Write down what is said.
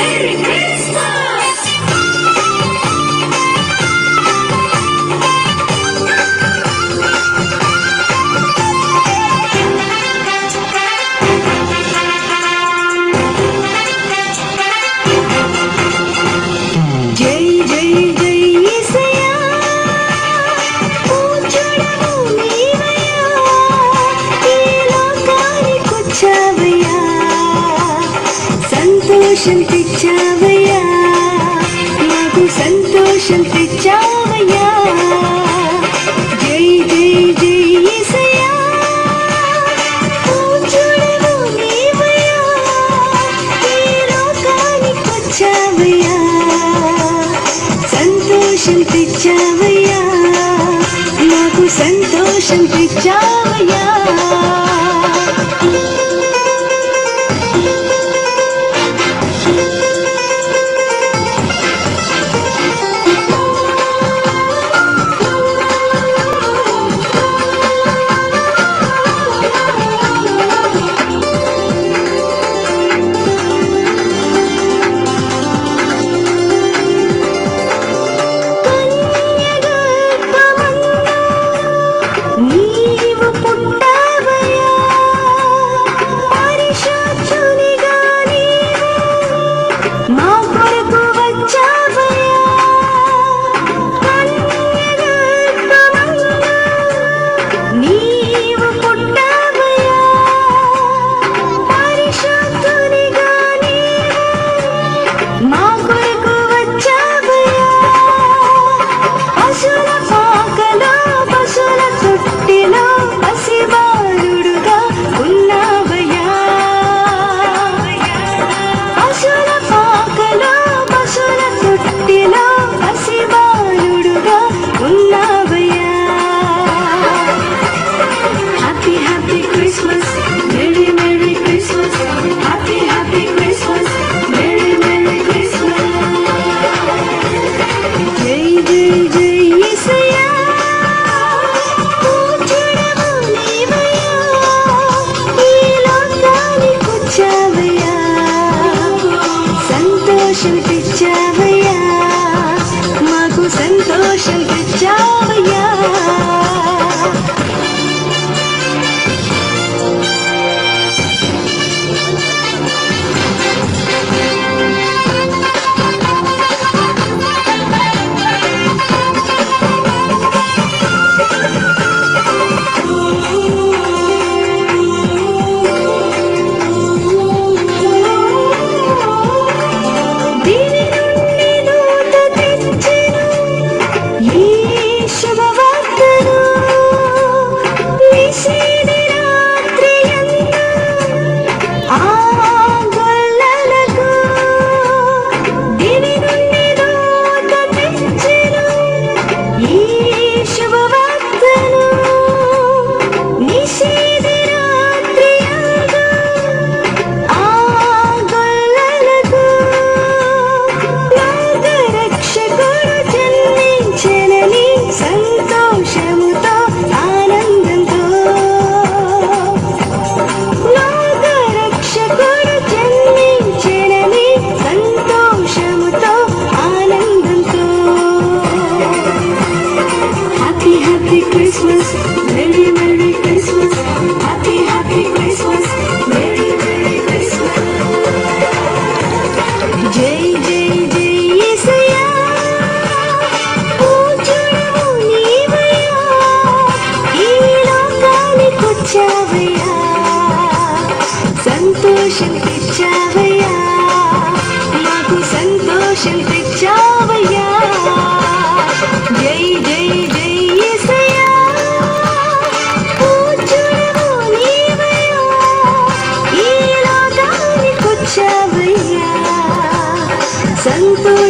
America. సంతోషం తెచ్చావయ్యా నాకు సంతోషం తెచ్చావయ్యా జై జై జై సంతోషం తెచ్చావయ్యా నాకు సంతోషం తెచ్చావయ్యా 是一底